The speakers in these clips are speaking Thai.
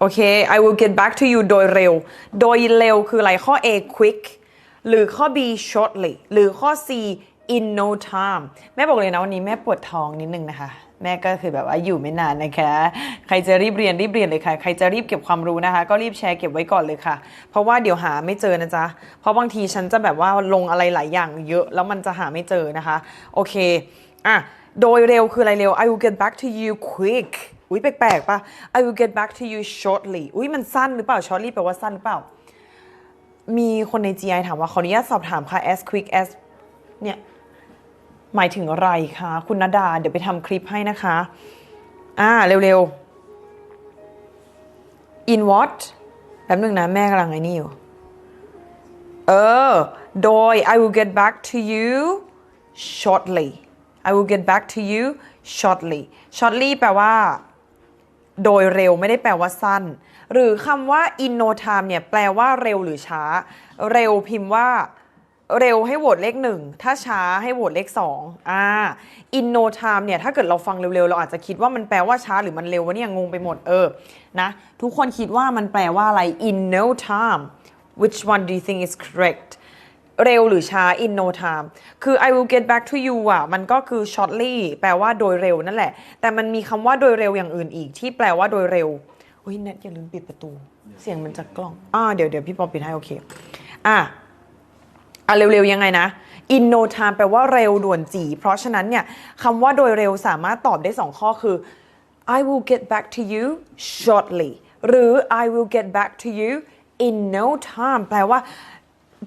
โอเค I will get back to you โดยเร็ว โดยเร็วคืออะไรข้อ A quick หรือข้อ B shortly หรือข้อ C in no time แม่บอกเลยนะวันนี้แม่ปวดท้องนิดนึงนะคะ แม่ก็คือแบบว่าอยู่ไม่นานนะคะ ใครจะรีบเรียนรีบเรียนเลยค่ะ ใครจะรีบเก็บความรู้นะคะ ก็รีบแชร์เก็บไว้ก่อนเลยค่ะ เพราะว่าเดี๋ยวหาไม่เจอนะจ๊ะ เพราะบางทีฉันจะแบบว่าลงอะไรหลายอย่างเยอะแล้วมันจะหาไม่เจอนะคะ โอเค อะ โดยเร็วคืออะไรเร็ว I will get back to you quick อุ้ยแปลกๆป่ะ I will get back to you shortly อุ้ยมันสั้นหรือเปล่า shortly แปลว่าสั้นหรือเปล่า มีคนใน GI ถามว่าขออนุญาตสอบถามค่ะ as quick as เนี่ยหมายถึงอะไรคะคุณนดา เดี๋ยวไปทำคลิปให้นะคะ อ่า เร็วๆ in what แป๊บนึงนะ แม่กำลังไอ้นี่อยู่ เออ โดย I will get back to you shortly I will get back to you shortly shortly แปลว่า โดยเร็วไม่ได้แปลว่าสั้น หรือคำว่า in no time เนี่ยแปลว่าเร็วหรือช้า เร็วพิมพ์ว่าเร็วให้โหวตเลขหนึ่งถ้าช้าให้โหวตเลขสองอ่า in no time เนี่ยถ้าเกิดเราฟังเร็วๆ เราอาจจะคิดว่ามันแปลว่าช้าหรือมันเร็ววะเนี่ยงงไปหมดเออนะทุกคนคิดว่ามันแปลว่าอะไร in no time which one do you think is correct เร็วหรือช้า in no time คือ I will get back to you อะ มันก็คือ shortly แปลว่าโดยเร็วนั่นแหละ แต่มันมีคำว่าโดยเร็วอย่างอื่นอีกที่แปลว่าโดยเร็วเฮ้ยเน็ตอย่าลืมปิดประตู เสียงมันจะกล้อง อ่า เดี๋ยวเดี๋ยวพี่ปอปิดให้โอเค อะอะเร็วๆยังไงนะ in no time แปลว่าเร็วด่วนจี เพราะฉะนั้นเนี่ยคำว่าโดยเร็วสามารถตอบได้สองข้อคือ I will get back to you shortly หรือ I will get back to you in no time แปลว่า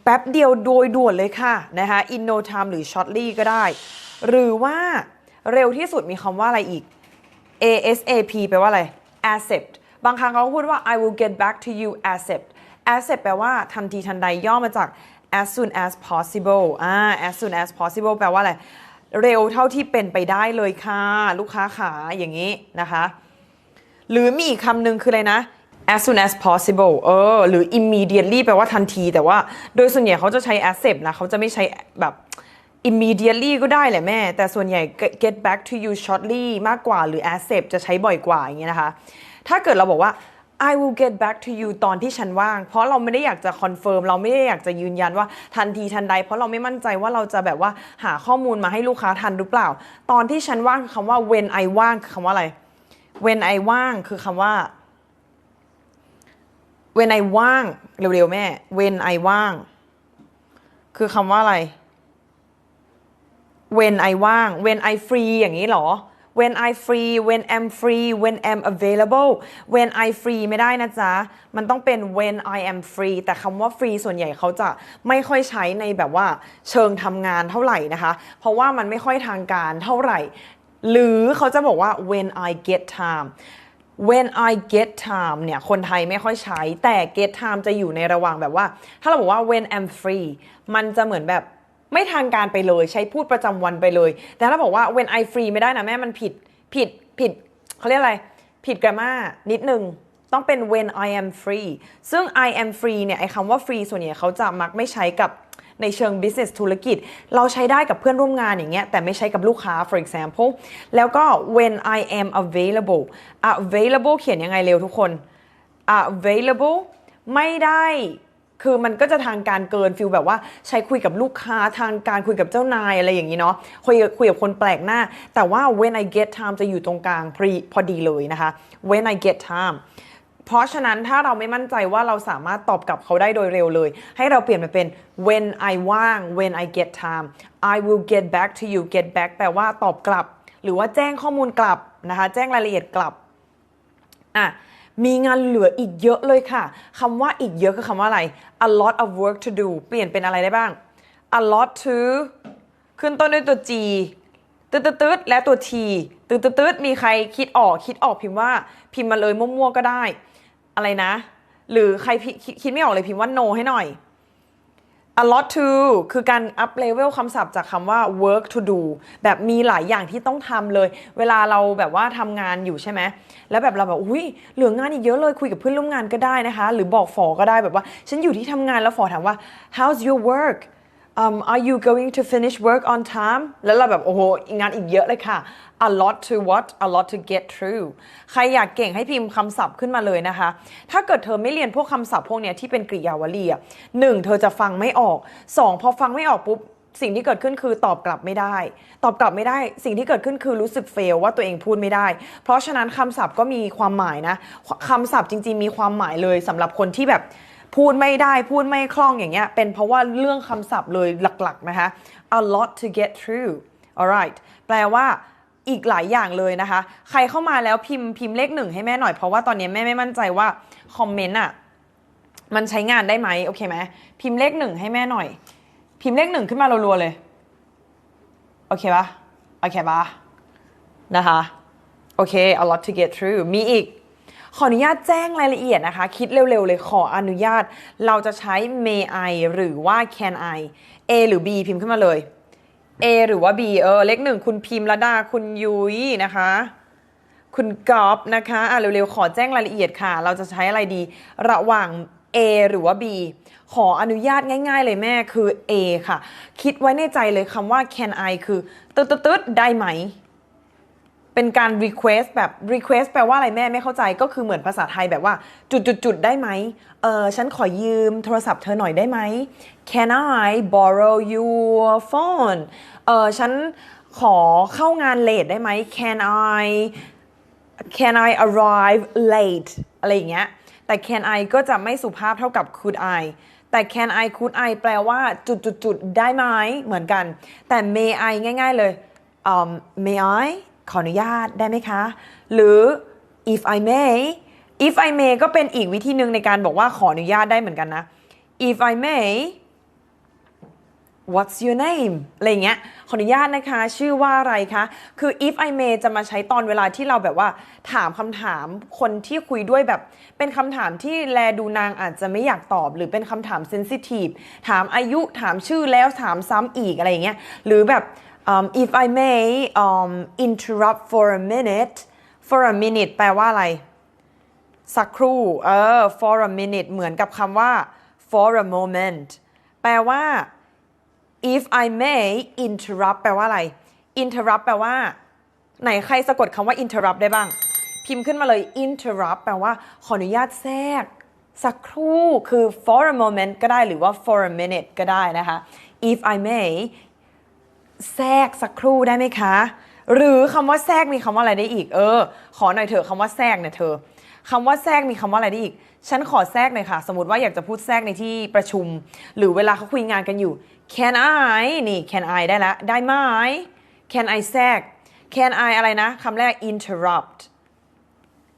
แป๊บเดียวโดยด่วนเลยค่ะนะคะ in no time หรือ shortly ก็ได้ หรือว่าเร็วที่สุดมีคำว่าอะไรอีก ASAP แปลว่าอะไร accept บางครั้งเขาพูดว่า I will get back to you accept accept แปลว่าทันทีทันใดย่อมาจาก as soon as possible อ่า as soon as possible แปลว่าอะไร เร็วเท่าที่เป็นไปได้เลยค่ะ ลูกค้าขาอย่างนี้นะคะ หรือมีอีกคำหนึ่งคืออะไรนะ as soon as possible เออ หรือ immediately แปลว่าทันที แต่ว่าโดยส่วนใหญ่เขาจะใช้ accept นะ เขาจะไม่ใช้แบบ immediately ก็ได้แหละแม่ แต่ส่วนใหญ่ get back to you shortly มากกว่า หรือ accept จะใช้บ่อยกว่าอย่างเงี้ยนะคะ ถ้าเกิดเราบอกว่า I will get back to you ตอนที่ฉันว่าง เพราะเราไม่ได้อยากจะคอนเฟิร์ม เราไม่ได้อยากจะยืนยันว่าทันทีทันใด เพราะเราไม่มั่นใจว่าเราจะแบบว่าหาข้อมูลมาให้ลูกค้าทันหรือเปล่า ตอนที่ฉันว่างคือคำว่า when I ว่างคือคำว่าอะไร when I ว่างคือคำว่า when I ว่าง เร็วๆแม่ when I ว่าง คือคำว่าอะไร when I ว่าง when I free อย่างนี้เหรอ when I free when I'm free when I'm available when I free ไม่ได้นะจ๊ะ มันต้องเป็น when I am free แต่คำว่า free ส่วนใหญ่เขาจะไม่ค่อยใช้ในแบบว่าเชิงทำงานเท่าไหร่นะคะ เพราะว่ามันไม่ค่อยทางการเท่าไหร่ หรือเขาจะบอกว่า when I get time when I get time เนี่ย คนไทยไม่ค่อยใช้ แต่ get time จะอยู่ในระหว่างแบบว่า ถ้าเราบอกว่า when I'm free มันจะเหมือนแบบไม่ทางการไปเลย ใช้พูดประจำวันไปเลย แต่ถ้าบอกว่า when I free ไม่ได้นะแม่มันผิดผิดผิดเขาเรียกอะไร ผิดกรามานิดนึงต้องเป็น when I am free ซึ่ง I am free เนี่ยไอ้คำว่า free ส่วนใหญ่เขาจะมักไม่ใช้กับ ในเชิง business ธุรกิจ เราใช้ได้กับเพื่อนร่วมงานอย่างเงี้ยแต่ไม่ใช้กับลูกค้า for example แล้วก็ when I am available available เขียนยังไงเร็วทุกคน available ไม่ได้คือมันก็จะทางการเกินฟิลแบบว่าใช้คุยกับลูกค้าทางการคุยกับเจ้านายอะไรอย่างนี้เนาะคุยคุยกับคนแปลกหน้า แต่ว่า when I get time จะอยู่ตรงกลางพอดีเลยนะคะ when I get time เพราะฉะนั้นถ้าเราไม่มั่นใจว่าเราสามารถตอบกลับเขาได้โดยเร็วเลย ให้เราเปลี่ยนมาเป็น when I ว่าง when I get time I will get back to you get back แปลว่าตอบกลับ หรือว่าแจ้งข้อมูลกลับนะคะ แจ้งรายละเอียดกลับอะมีงานเหลืออีกเยอะเลยค่ะคำว่าอีกเยอะคือคำว่าอะไร a lot of work to do เปลี่ยนเป็นอะไรได้บ้าง a lot to ขึ้นต้นด้วยตัว G ตืดตืดและตัว T ตืดตืดมีใครคิดออกคิดออกพิมพ์ว่าพิมพ์มาเลยมั่วๆก็ได้ อะไรนะ หรือใครคิดคิดไม่ออกเลยพิมพ์ว่า no ให้หน่อย a lot to คือการ up level คำศัพท์จากคำว่า work to do แบบมีหลายอย่างที่ต้องทำเลย เวลาเราแบบว่าทำงานอยู่ใช่ไหม แล้วแบบเราแบบอุ้ยเหลืองานอีกเยอะเลยคุยกับเพื่อนร่วมงานก็ได้นะคะ หรือบอกฝอก็ได้แบบว่า ฉันอยู่ที่ทำงานแล้วฝอถามว่า how's your work um, are you going to finish work on time แล้วเราแบบโอ้โหงานอีกเยอะเลยค่ะ a lot to what a lot to get through ใครอยากเก่งให้พิมพ์คำศัพท์ขึ้นมาเลยนะคะ ถ้าเกิดเธอไม่เรียนพวกคำศัพท์พวกนี้ที่เป็นกริยาวลีอะหนึ่งเธอจะฟังไม่ออกสองพอฟังไม่ออกปุ๊บสิ่งที่เกิดขึ้นคือตอบกลับไม่ได้ ตอบกลับไม่ได้ สิ่งที่เกิดขึ้นคือรู้สึกเฟลว่าตัวเองพูดไม่ได้ เพราะฉะนั้นคำศัพท์ก็มีความหมายนะคำศัพท์จริง ๆ มีความหมายเลยสำหรับคนที่แบบ พูดไม่ได้พูดไม่คล่องอย่างเงี้ยเป็นเพราะว่าเรื่องคำศัพท์เลยหลักๆนะคะ a lot to get through alright แปลว่าอีกหลายอย่างเลยนะคะ ใครเข้ามาแล้วพิมพ์พิมพ์เลขหนึ่งให้แม่หน่อย เพราะว่าตอนนี้แม่ไม่มั่นใจว่าคอมเมนต์อะมันใช้งานได้ไหมโอเคไหมพิมพ์เลขหนึ่งให้แม่หน่อย พิมพ์เลขหนึ่งขึ้นมารัวๆเลย โอเคปะโอเคปะนะคะ โอเค a lot to get through มีอีก ขออนุญาตแจ้งรายละเอียดนะคะ คิดเร็วๆเลยขออนุญาต เราจะใช้ may I หรือว่า can I A หรือ B พิมพ์ขึ้นมาเลย A หรือว่า B เออเลขหนึ่งคุณพิมพ์ระดาคุณยุ้ยนะคะ คุณกอฟนะคะอะเร็วๆ ขอแจ้งรายละเอียดค่ะ เราจะใช้อะไรดี ระหว่าง A หรือว่า B ขออนุญาตง่ายๆเลยแม่คือ A ค่ะ คิดไว้ในใจเลยคำว่า can I คือตึ๊ดตึ๊ดตึ๊ดได้ไหม เป็นการ request แบบ request แปลว่าอะไรแม่ไม่เข้าใจก็คือเหมือนภาษาไทยแบบว่า จุดจุดจุดๆๆได้ไหมเออฉันขอยืมโทรศัพท์เธอหน่อยได้ไหม Can I borrow your phone เออฉันขอเข้างานเลทได้ไหม Can I can I arrive late อะไรอย่างเงี้ยแต่ can I ก็จะไม่สุภาพเท่ากับ could I แต่ can I could I แปลว่าจุดจุดจุดๆๆได้ไหมเหมือนกัน แต่ may I ง่าย ๆเลย um, may I ขออนุญาตได้ไหมคะ หรือ if I may if I may ก็เป็นอีกวิธีหนึ่งในการบอกว่าขออนุญาตได้เหมือนกันนะ if I may What's your name อะไรเงี้ย ขออนุญาตนะคะ ชื่อว่าอะไรคะ คือ if I may จะมาใช้ตอนเวลาที่เราแบบว่า ถามคำถามคนที่คุยด้วยแบบ เป็นคำถามที่แลดูนางอาจจะไม่อยากตอบ หรือเป็นคำถาม sensitive ถามอายุ ถามชื่อแล้ว ถามซ้ำอีกอะไรเงี้ย หรือแบบ um, if I may um, interrupt for a minute for a minute แปลว่าอะไร สักครู่ เออ for a minute เหมือนกับคำว่า for a moment แปลว่า if I may interrupt แปลว่าอะไร interrupt แปลว่า ไหนใครสะกดคำว่า interrupt ได้บ้าง พิมพ์ขึ้นมาเลย interrupt แปลว่า ขออนุญาตแทรก สักครู่คือ for a moment ก็ได้หรือว่า for a minute ก็ได้นะคะ if I may แทรกสักครู่ได้ไหมคะ หรือคำว่าแทรกมีคำว่าอะไรได้อีก เออ ขอหน่อยเถอะคำว่าแทรกเนี่ยเธอคำว่าแทรกมีคำว่าอะไรได้อีก ฉันขอแทรกหน่อยค่ะ สมมติว่าอยากจะพูดแทรกในที่ประชุม หรือเวลาเขาคุยงานกันอยู่ can I นี่ can I ได้แล้วได้ไหม can I แทรก can I อะไรนะคำแรก interrupt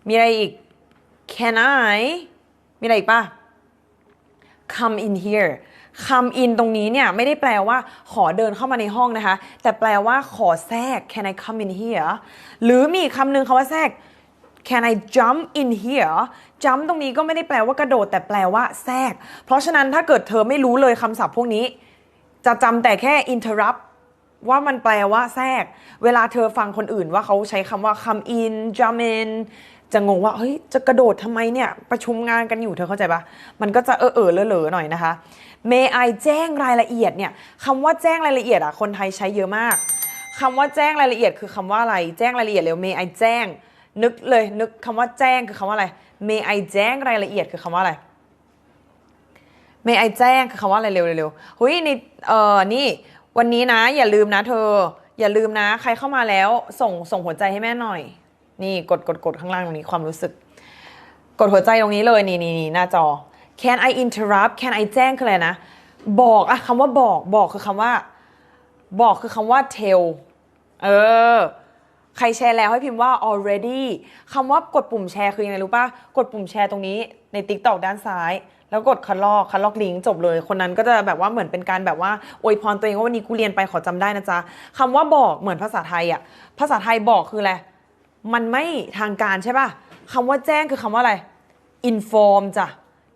มีอะไรอีก can I มีอะไรอีกป่ะ come in here come in ตรงนี้เนี่ยไม่ได้แปลว่าขอเดินเข้ามาในห้องนะคะ แต่แปลว่าขอแทรก can I come in here หรือมีคำหนึ่งคำว่าแทรก can I jump in here jump ตรงนี้ก็ไม่ได้แปลว่ากระโดด แต่แปลว่าแทรก เพราะฉะนั้นถ้าเกิดเธอไม่รู้เลยคำศัพท์พวกนี้ จะจำแต่แค่ interrupt ว่ามันแปลว่าแทรก เวลาเธอฟังคนอื่นว่าเขาใช้คำว่า come in jump in จะงงว่าเฮ้ยจะกระโดดทำไมเนี่ย ประชุมงานกันอยู่เธอเข้าใจปะมันก็จะเออเออเลอะเลอหน่อยนะคะ may I แจ้งรายละเอียดเนี่ยคำว่าแจ้งรายละเอียดอะคนไทยใช้เยอะมากคำว่าแจ้งรายละเอียดคือคำว่าอะไร แจ้งรายละเอียดเร็ว may I แจ้ง นึกเลยนึกคำว่าแจ้งคือคำว่าอะไร may I แจ้งรายละเอียดคือคำว่าอะไร may I แจ้งคือคำว่าอะไรเร็วๆเร็วเฮ้ยนี่เออนี่ วันนี้นะ อย่าลืมนะ เธอ อย่าลืมนะ ใครเข้ามาแล้ว ส่งส่งหัวใจให้แม่หน่อย นี่กดกดกดข้างล่างตรงนี้ความรู้สึก กดหัวใจตรงนี้เลยนี่นี่นี่หน้าจอ can I interrupt can I แจ้งคืออะไรนะ บอกอะคำว่าบอกบอกคือคำว่า บอกคือคำว่า tell เออ ใครแชร์แล้วให้พิมพ์ว่า already คำว่ากดปุ่มแชร์คือยังไงรู้ป่ะกดปุ่มแชร์ตรงนี้ใน TikTok ด้านซ้าย แล้วกดคัดลอกคัดลอกลิงก์จบเลย คนนั้นก็จะแบบว่าเหมือนเป็นการแบบว่าอวยพรตัวเองว่าวันนี้กูเรียนไปขอจำได้นะจ๊ะคำว่าบอกเหมือนภาษาไทยอะภาษาไทยบอกคืออะไรมันไม่ทางการใช่ป่ะคำว่าแจ้งคือคำว่าอะไร inform จ้ะ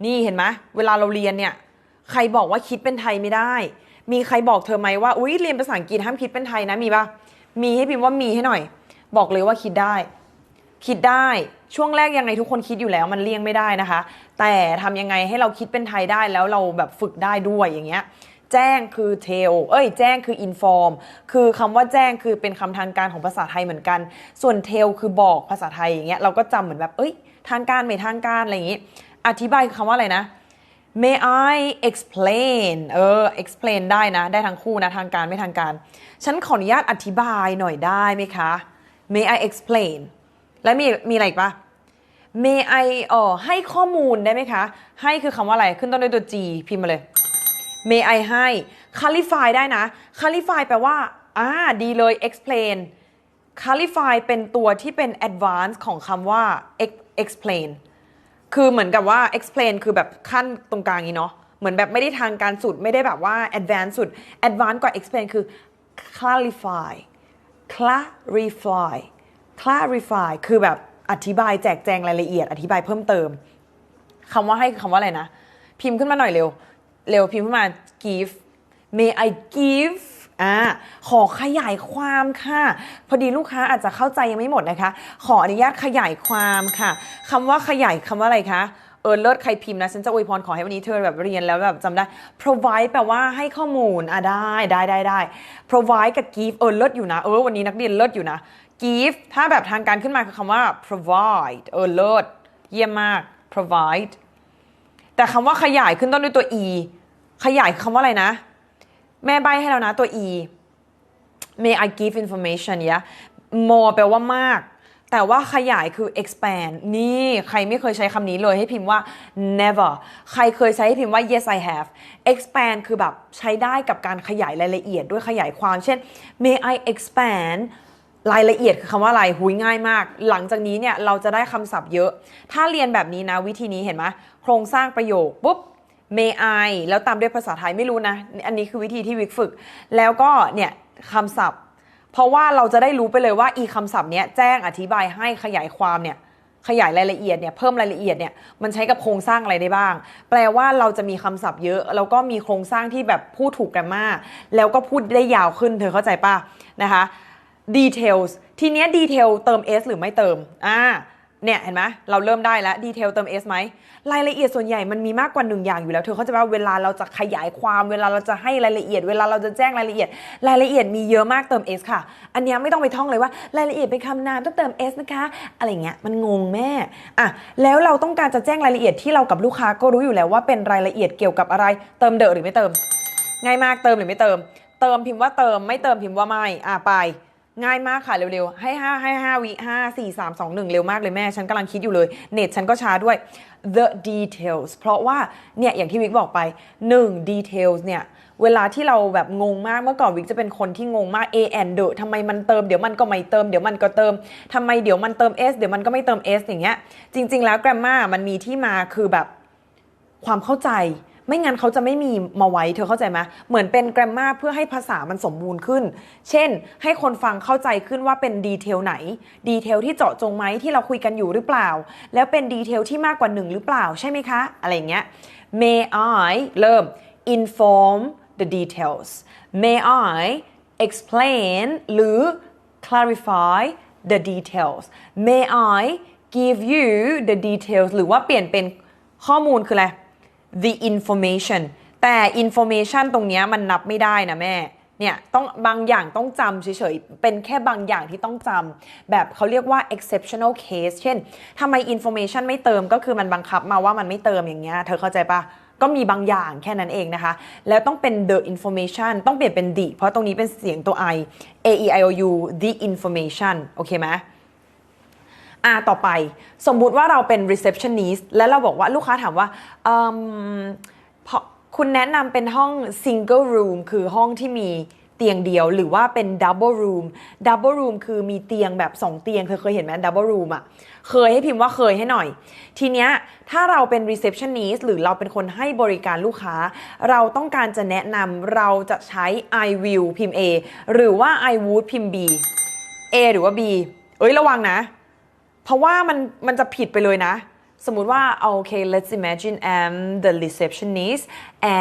นี่เห็นไหมเวลาเราเรียนเนี่ย ใครบอกว่าคิดเป็นไทยไม่ได้ มีใครบอกเธอไหมว่าอุ้ยเรียนภาษาอังกฤษห้ามคิดเป็นไทยนะมีปะมีให้พิมพ์ว่ามีให้หน่อย บอกเลยว่าคิดได้ คิดได้ช่วงแรกยังไงทุกคนคิดอยู่แล้วมันเลี่ยงไม่ได้นะคะ แต่ทำยังไงให้เราคิดเป็นไทยได้แล้วเราแบบฝึกได้ด้วยอย่างเงี้ยแจ้งคือ tell เอ้ย แจ้งคือ inform คือคำว่าแจ้งคือเป็นคำทางการของภาษาไทยเหมือนกัน ส่วน tell คือบอกภาษาไทยอย่างเงี้ยเราก็จำเหมือนแบบ เอ้ย ทางการไม่ทางการอะไรอย่างงี้ อธิบายคำว่าอะไรนะ May I explain เออ explain ได้นะ ได้ทั้งคู่นะทางการไม่ทางการ ฉันขออนุญาตอธิบายหน่อยได้ไหมคะ May I explain และมีมีอะไรอีกปะ May I เออให้ข้อมูลได้ไหมคะ ให้คือคำว่าอะไร ขึ้นต้นด้วยตัว G พิมพ์มาเลย May I ให้ clarify ได้นะ clarify แปลว่า อ่า ดีเลย explain clarify เป็นตัวที่เป็น advance ของคำว่า explain คือเหมือนกับว่า explain คือแบบขั้นตรงกลางนี้เนาะเหมือนแบบไม่ได้ทางการสุดไม่ได้แบบว่า advance สุด advance กว่า explain คือ clarify clarify clarify คือแบบอธิบายแจกแจงรายละเอียด อธิบายเพิ่มเติมคำว่าให้คือคำว่าอะไรนะ พิมพ์ขึ้นมาหน่อยเร็ว เร็วพิมพ์ขึ้นมา give may I give อ่าขอขยายความค่ะ พอดีลูกค้าอาจจะเข้าใจยังไม่หมดนะคะ ขออนุญาตขยายความค่ะคำว่าขยายคำว่าอะไรคะเออเลิศใครพิมพ์นะฉันจะอวยพรขอให้วันนี้เธอแบบเรียนแล้วแบบจำได้ provide แปลว่าให้ข้อมูลอะได้ได้ได้ได้ provide กับ give เออเลิศอยู่นะเออวันนี้นักเรียนเลิศอยู่นะ give ถ้าแบบทางการขึ้นมาคือคำว่า provide เออเลิศเยี่ยมมาก provide แต่คำว่าขยายขึ้นต้นด้วยตัว e ขยายคือคำว่าอะไรนะ แม่ใบให้แล้วนะตัว e may I give information เนี่ย more แปลว่ามาก แต่ว่าขยายคือ expand นี่ใครไม่เคยใช้คำนี้เลยให้พิมพ์ว่า never ใครเคยใช้ให้พิมพ์ว่า yes I have expand คือแบบใช้ได้กับการขยายรายละเอียดด้วยขยายความ เช่น may I expand รายละเอียดคือคำว่าอะไรหุยง่ายมาก หลังจากนี้เนี่ยเราจะได้คำศัพท์เยอะ ถ้าเรียนแบบนี้นะวิธีนี้เห็นไหมโครงสร้างประโยคปุ๊บ may I แล้วตามด้วยภาษาไทยไม่รู้นะ อันนี้คือวิธีที่วิกฝึก แล้วก็เนี่ยคำศัพท์ เพราะว่าเราจะได้รู้ไปเลยว่าอีคำศัพท์เนี้ยแจ้งอธิบายให้ขยายความเนี่ยขยายรายละเอียดเนี่ยเพิ่มรายละเอียดเนี่ยมันใช้กับโครงสร้างอะไรได้บ้าง แปลว่าเราจะมีคำศัพท์เยอะแล้วก็มีโครงสร้างที่แบบพูดถูกกันมาก แล้วก็พูดได้ยาวขึ้นเธอเข้าใจป่ะนะคะ details ทีเนี้ย detail เติม s หรือไม่เติมอ่า เนี่ยเห็นไหมเราเริ่มได้แล้ว detail เติม s ไหมรายละเอียดส่วนใหญ่มันมีมากกว่าหนึ่งอย่างอยู่แล้วเธอเข้าใจว่าเวลาเราจะขยายความเวลาเราจะให้รายละเอียด เวลาเราจะแจ้งรายละเอียด รายละเอียดมีเยอะมากเติม s ค่ะ อันนี้ไม่ต้องไปท่องเลยว่ารายละเอียดเป็นคำนามต้องเติม s นะคะ อะไรเงี้ยมันงงแม่อะแล้วเราต้องการจะแจ้งรายละเอียดที่เรากับลูกค้าก็รู้อยู่แล้วว่าเป็นรายละเอียดเกี่ยวกับอะไร เติมเดอะหรือไม่เติม ง่ายมากเติมหรือไม่เติม เติมพิมพ์ว่าเติมไม่เติมพิมพ์ว่าไม่อะไป ง่ายมากค่ะเร็วๆ ให้ 5 ให้ 5 วิ5 4 3 2 1 เร็วมากเลยแม่ ฉันกำลังคิดอยู่เลย เน็ตฉันก็ช้าด้วย the details เพราะว่า เนี่ย อย่างที่วิกบอกไป 1 details เนี่ย เวลาที่เราแบบงงมากเมื่อก่อนวิกจะเป็นคนที่งงมาก a and the ทำไมมันเติมเดี๋ยวมันก็ไม่เติมเดี๋ยวมันก็เติมทำไมเดี๋ยวมันเติม s เดี๋ยวมันก็ไม่เติม s อย่างเงี้ยจริง ๆ แล้ว grammar มันมีที่มาคือแบบความเข้าใจ ไม่งั้นเขาจะไม่มีมาไว้เธอเข้าใจไหมเหมือนเป็นแกรมมาเพื่อให้ภาษามันสมบูรณ์ขึ้น เช่น ให้คนฟังเข้าใจขึ้นว่าเป็นดีเทลไหน ดีเทลที่เจาะจงไหมที่เราคุยกันอยู่หรือเปล่า แล้วเป็นดีเทลที่มากกว่าหนึ่งหรือเปล่าใช่ไหมคะ อะไรเงี้ย May I เริ่ม inform the details May I explain หรือ clarify the details May I give you the details หรือว่าเปลี่ยนเป็นข้อมูลคืออะไร the information แต่ information ตรงนี้มันนับไม่ได้นะแม่เนี่ยต้องบางอย่างต้องจำเฉยๆ เป็นแค่บางอย่างที่ต้องจำแบบเขาเรียกว่า exceptional case เช่นทำไม information ไม่เติมก็คือมันบังคับมาว่ามันไม่เติมอย่างเงี้ยเธอเข้าใจปะก็มีบางอย่างแค่นั้นเองนะคะ แล้วต้องเป็น the information ต้องเปลี่ยนเป็น the เพราะตรงนี้เป็นเสียงตัว i a e i o u the information โอเคไหม อ่าต่อไปสมมุติว่าเราเป็น receptionist แล้วเราบอกว่าลูกค้าถามว่าเอิ่มพอคุณแนะนำเป็นห้อง single room คือห้องที่มีเตียงเดียวหรือว่าเป็น double room double room คือมีเตียงแบบ 2 เตียงเธอเคยเห็นไหม double room อะเคยให้พิมพ์ว่าเคยให้หน่อย ทีเนี้ยถ้าเราเป็น receptionist หรือเราเป็นคนให้บริการลูกค้า เราต้องการจะแนะนำเราจะใช้ I will พิมพ์ A หรือว่า I would พิมพ์ B A หรือว่า B เอ้ยระวังนะ เพราะว่ามันมันจะผิดไปเลยนะ สมมุติว่าโอเค let's imagine I'm the receptionist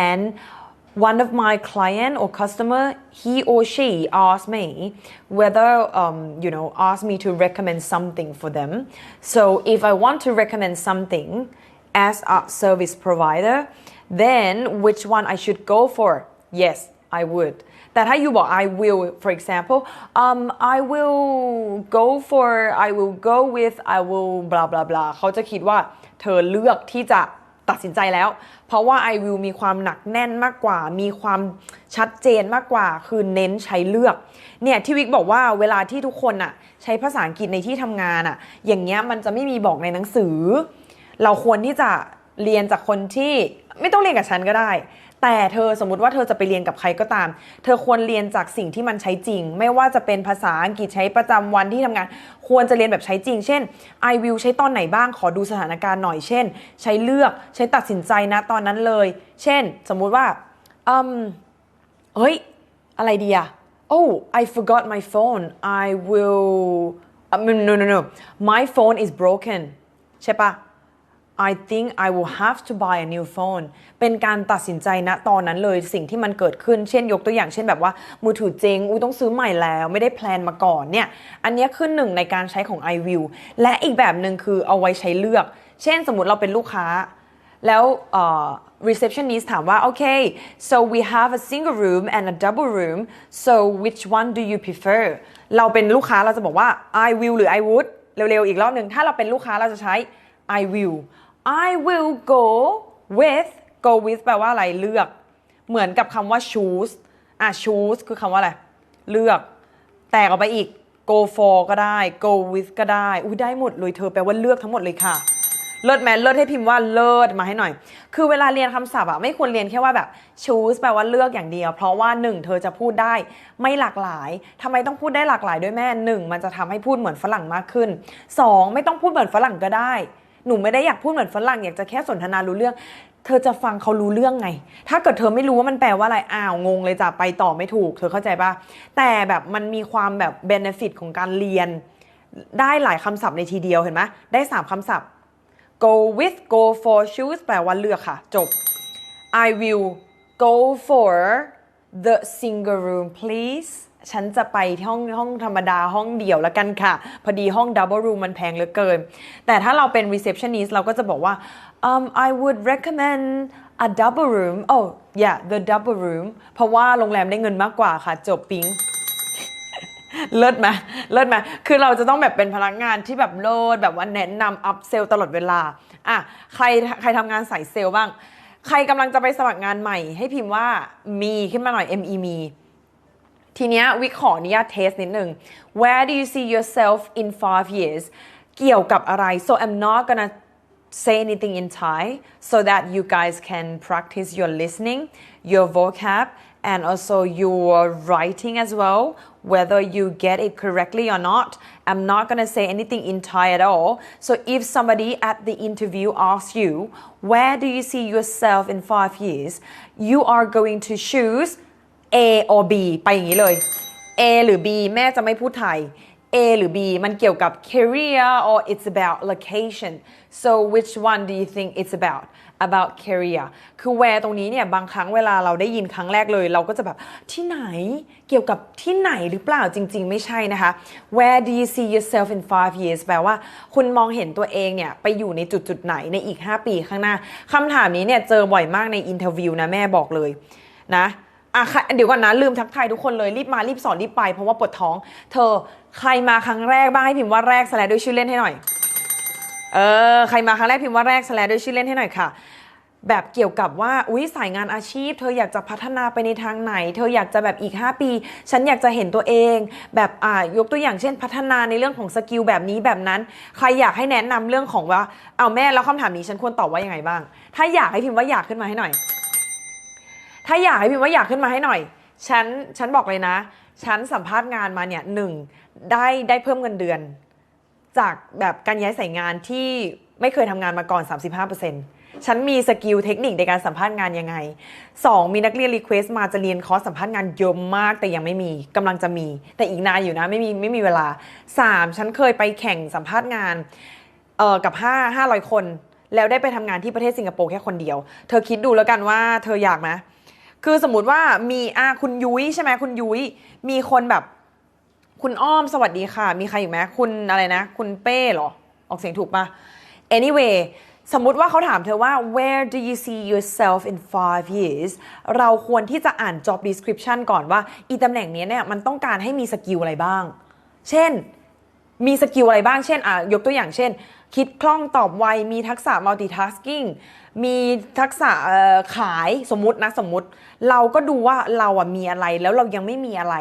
and one of my client or customer he or she asked me whether um, you know ask me to recommend something for them so if I want to recommend something as a service provider then which one I should go for yes I would แต่ถ้า you บอก I will for example um I will go for I will go with I will blah blah blah เขาจะคิดว่าเธอเลือกที่จะตัดสินใจแล้ว เพราะว่า I will มีความหนักแน่นมากกว่า มีความชัดเจนมากกว่า คือเน้นใช้เลือก เนี่ยที่วิกบอกว่าเวลาที่ทุกคนอะใช้ภาษาอังกฤษในที่ทำงานอะอย่างเงี้ยมันจะไม่มีบอกในหนังสือ เราควรที่จะเรียนจากคนที่ไม่ต้องเรียนกับฉันก็ได้ แต่เธอสมมติว่าเธอจะไปเรียนกับใครก็ตาม เธอควรเรียนจากสิ่งที่มันใช้จริง ไม่ว่าจะเป็นภาษาอังกฤษใช้ประจำวันที่ทำงาน ควรจะเรียนแบบใช้จริง เช่น I will ใช้ตอนไหนบ้างขอดูสถานการณ์หน่อยเช่น ใช้เลือกใช้ตัดสินใจนะตอนนั้นเลย เช่น สมมุติว่าอืมเฮ้ย อะไรดีอะ oh I forgot my phone I will no no no my phone is broken ใช่ปะ I think I will have to buy a new phone เป็นการตัดสินใจณตอนนั้นเลยสิ่งที่มันเกิดขึ้นเช่นยกตัวอย่างเช่นแบบว่ามือถือเจงอุ้ยต้องซื้อใหม่แล้วไม่ได้แพลนมาก่อนเนี่ย อันนี้ยขึ้นหนึ่งในการใช้ของ I will และอีกแบบหนึ่งคือเอาไว้ใช้เลือก เช่นสมมติเราเป็นลูกค้า แล้ว receptionist ถามว่าโอเค so we have a single room and a double room so which one do you prefer เราเป็นลูกค้าเราจะบอกว่า I will หรือ I would เร็วๆอีกรอบหนึ่งถ้าเราเป็นลูกค้าเราจะใช้ I will I will go with go with แปลว่าอะไรเลือก เหมือนกับคำว่า choose อะ choose คือคำว่าอะไร เลือก แตกออกไปอีก go for ก็ได้ go with ก็ได้ อุ้ยได้หมดเลยเธอแปลว่าเลือกทั้งหมดเลยค่ะ เลิศแมเลิศให้พิมพ์ว่าเลิศมาให้หน่อย คือเวลาเรียนคำศัพท์อะไม่ควรเรียนแค่ว่าแบบ choose แปลว่าเลือกอย่างเดียว เพราะว่าหนึ่งเธอจะพูดได้ไม่หลากหลายทำไมต้องพูดได้หลากหลายด้วยแม่หนึ่งมันจะทำให้พูดเหมือนฝรั่งมากขึ้นสองไม่ต้องพูดเหมือนฝรั่งก็ได้ หนูไม่ได้อยากพูดเหมือนฝรั่งอยากจะแค่สนทนารู้เรื่อง เธอจะฟังเขารู้เรื่องไง ถ้าเกิดเธอไม่รู้ว่ามันแปลว่าอะไรอ้าวงงเลยจ้ะไปต่อไม่ถูก เธอเข้าใจปะแต่แบบมันมีความแบบเบนฟิตของการเรียน ได้หลายคำศัพท์ในทีเดียวเห็นไหมได้3คำศัพท์ go with go for choose แปลว่าเลือกค่ะ จบ I will go for the single room please ฉันจะไปที่ห้องห้องธรรมดาห้องเดี่ยวล้วกันค่ะ พอดีห้อง double room มันแพงเหลือเกิน แต่ถ้าเราเป็น receptionist เราก็จะบอกว่า um, I would recommend a double room oh yeah the double room เพราะว่าโรงแรมได้เงินมากกว่าค่ะ จบปิ๊งเลิศไหมเลิศไหมคือเราจะต้องแบบเป็นพนักงานที่แบบเลิศแบบว่าแนะนำอัพเซลตลอดเวลา อะ ใครใครทำงานสายเซลบ้าง ใครกำลังจะไปสมัครงานใหม่ ให้พิมพ์ว่ามีขึ้นมาหน่อย ME มี ทีเนี้ยวิขออนุญาตเทสนิดนึง Where do you see yourself in five years เกี่ยวกับอะไร so I'm not gonna say anything in Thai so that you guys can practice your listening your vocab and also your writing as well whether you get it correctly or not I'm not gonna say anything in Thai at all so if somebody at the interview asks you where do you see yourself in five years you are going to choose A or B ไปอย่างนี้เลย A หรือ B แม่จะไม่พูดไทย A หรือ B มันเกี่ยวกับ career or it's about location so which one do you think it's about about career คือ where ตรงนี้เนี่ยบางครั้งเวลาเราได้ยินครั้งแรกเลย เราก็จะแบบที่ไหนเกี่ยวกับที่ไหนหรือเปล่าจริง ๆ ไม่ใช่นะคะ where do you see yourself in five years แปลว่าคุณมองเห็นตัวเองเนี่ยไปอยู่ในจุดจุดๆไหนในอีก 5 ปีข้างหน้าคำถามนี้เนี่ยเจอบ่อยมากในอินเทอร์วิวนะแม่บอกเลยนะ อะใครเดี๋ยวก่อนนะลืมทักทายทุกคนเลยรีบมารีบสอนรีบไปเพราะว่าปวดท้อง เธอใครมาครั้งแรกบ้างให้พิมพ์ว่าแรกสแลดด้วยชื่อเล่นให้หน่อย เออใครมาครั้งแรกพิมพ์ว่าแรกสแลดด้วยชื่อเล่นให้หน่อยค่ะ แบบเกี่ยวกับว่าอุ้ยสายงานอาชีพ เธออยากจะพัฒนาไปในทางไหน เธออยากจะแบบอีก 5 ปี ฉันอยากจะเห็นตัวเอง แบบอ่ายกตัวอย่างเช่น พัฒนาในเรื่องของสกิลแบบนี้แบบนั้น ใครอยากให้แนะนำเรื่องของว่าเอาแม่แล้วคำถามนี้ฉันควรตอบว่ายังไงบ้าง ถ้าอยากให้พิมพ์ว่าอยากขึ้นมาให้หน่อย ถ้าอยากให้พิมพ์ว่าอยากขึ้นมาให้หน่อย ฉัน ฉันบอกเลยนะ ฉันสัมภาษณ์งานมาเนี่ยหนึ่งได้ได้เพิ่มเงินเดือน จากแบบการย้ายสายงานที่ไม่เคยทำงานมาก่อน 35%ฉันมีสกิลเทคนิคในการสัมภาษณ์งานยังไง 2 มีนักเรียนรีเควสต์มาจะเรียนคอร์สสัมภาษณ์งานเยอะมาก แต่ยังไม่มีกำลังจะมี แต่อีกนานอยู่นะไม่มีไม่มีเวลา 3 ฉันเคยไปแข่งสัมภาษณ์งานเอ่อกับ 5 500 คน แล้วได้ไปทำงานที่ประเทศสิงคโปร์แค่คนเดียว เธอคิดดูแล้วกันว่าเธออยากไหม คือสมมติว่ามีอะคุณยุ้ยใช่ไหมคุณยุ้ยมีคนแบบ คุณอ้อมสวัสดีค่ะ มีใครอยู่ไหมคุณอะไรนะ คุณเป้เหรอ ออกเสียงถูกปะ anyway สมมุติว่าเขาถามเธอว่า where do you see yourself in five years เราควรที่จะอ่าน job description ก่อนว่า อีตำแหน่งนี้เนี่ยมันต้องการให้มีสกิลอะไรบ้าง เช่น มีสกิลอะไรบ้าง เช่นอะยกตัวอย่างเช่น คิดคล่องตอบไว มีทักษะ multitasking มีทักษะขายสมมตินะสมมติ เราก็ดูว่าเราอะมีอะไรแล้วเรายังไม่มีอะไร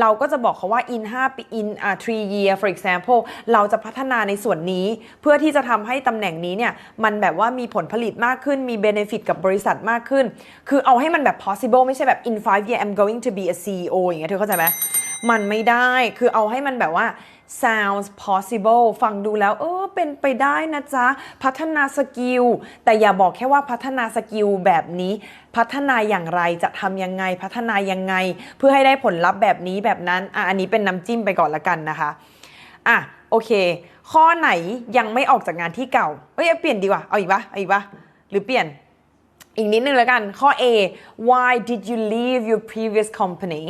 เราก็จะบอกเขาว่า in 5ปี in อ่า3 year for example เราจะพัฒนาในส่วนนี้เพื่อที่จะทำให้ตำแหน่งนี้เนี่ยมันแบบว่ามีผลผลิตมากขึ้นมี benefit กับบริษัทมากขึ้น คือเอาให้มันแบบ possible ไม่ใช่แบบ in 5 year I'm going to be a CEO อย่างเงี้ยเธอเข้าใจไหมมันไม่ได้คือเอาให้มันแบบว่า sounds possible ฟังดูแล้วเออเป็นไปได้นะจ๊ะ พัฒนาสกิล แต่อย่าบอกแค่ว่าพัฒนาสกิลแบบนี้ พัฒนาอย่างไรจะทำยังไง พัฒนายังไง เพื่อให้ได้ผลลัพธ์แบบนี้แบบนั้นอะอันนี้เป็นน้ำจิ้มไปก่อนละกันนะคะอะโอเค ข้อไหนยังไม่ออกจากงานที่เก่าเอ้ยเปลี่ยนดีกว่าเอาอีกปะเอาอีกปะหรือเปลี่ยน อีกนิดนึงแล้วกัน ข้อ A why did you leave your previous company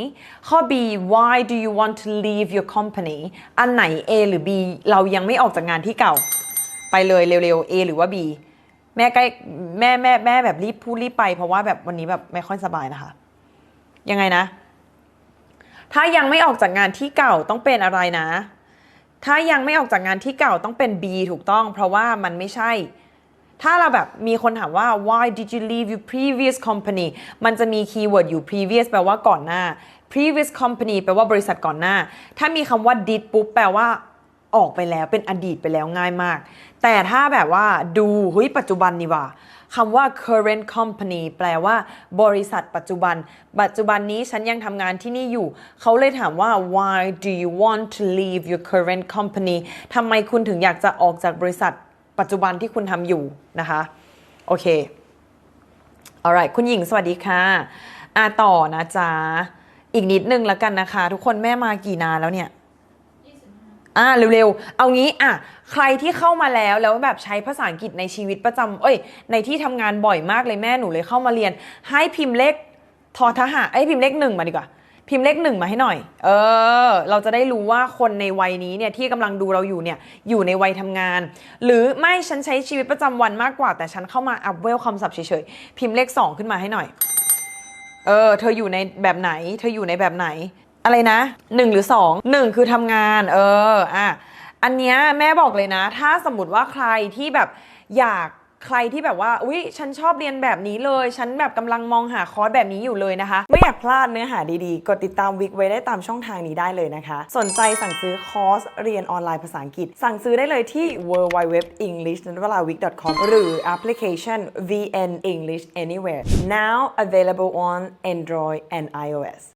ข้อ B why do you want to leave your company อันไหน A หรือ B เรายังไม่ออกจากงานที่เก่า ไปเลยเร็วๆ A หรือว่า B แม่ใกล้แม่แม่แม่แบบรีบพูดรีบไป เพราะว่าแบบวันนี้แบบไม่ค่อยสบายนะคะ ยังไงนะ ถ้ายังไม่ออกจากงานที่เก่าต้องเป็นอะไรนะ ถ้ายังไม่ออกจากงานที่เก่าต้องเป็น B ถูกต้อง เพราะว่ามันไม่ใช่ ถ้าเราแบบมีคนถามว่า why did you leave your previous company มันจะมีคีย์เวิร์ดอยู่ previous แปลว่าก่อนหน้า previous company แปลว่าบริษัทก่อนหน้า ถ้ามีคำว่า did ปุ๊บแปลว่าออกไปแล้วเป็นอดีตไปแล้วง่ายมาก แต่ถ้าแบบว่าดูเฮ้ยปัจจุบันนี่ว่าคำว่า current company แปลว่า บริษัทปัจจุบัน ปัจจุบันนี้ฉันยังทำงานที่นี่อยู่ เขาเลยถามว่า why do you want to leave your current company ทำไมคุณถึงอยากจะออกจากบริษัท ปัจจุบันที่คุณทำอยู่นะคะโอเค alright คุณหญิงสวัสดีค่ะอะต่อนะจ๊ะ อีกนิดนึงแล้วกันนะคะ ทุกคนแม่มากี่นานแล้วเนี่ยอ่าเร็วๆ เอางี้อะใครที่เข้ามาแล้วแล้วแบบใช้ภาษาอังกฤษในชีวิตประจำเอ้ย ในที่ทำงานบ่อยมากเลยแม่หนูเลยเข้ามาเรียน ให้พิมพ์เลขทอทหารไอ้พิมพ์เลขหนึ่งมาดีกว่า พิมพ์เลขหนึ่งมาให้หน่อย เออ เราจะได้รู้ว่าคนในวัยนี้เนี่ยที่กำลังดูเราอยู่เนี่ยอยู่ในวัยทำงาน หรือไม่ฉันใช้ชีวิตประจำวันมากกว่า แต่ฉันเข้ามาอัพเวลคำศัพท์เฉยๆ พิมพ์เลขสองขึ้นมาให้หน่อย เออ เธออยู่ในแบบไหน เธออยู่ในแบบไหน อะไรนะหนึ่งหรือสองหนึ่งคือทำงาน เออ อะ อันเนี้ยแม่บอกเลยนะ ถ้าสมมติว่าใครที่แบบอยาก ใครที่แบบว่าอุ๊ยฉันชอบเรียนแบบนี้เลย ฉันแบบกำลังมองหาคอร์สแบบนี้อยู่เลยนะคะ ไม่อยากพลาดเนื้อหาดีๆ กดติดตามวิกไว้ได้ตามช่องทางนี้ได้เลยนะคะ สนใจสั่งซื้อคอร์สเรียนออนไลน์ภาษาอังกฤษ สั่งซื้อได้เลยที่ w w w e n g l i s h n a w a l a w i k c o m หรือแอปพลิเคชัน VN English Anywhere now available on Android and iOS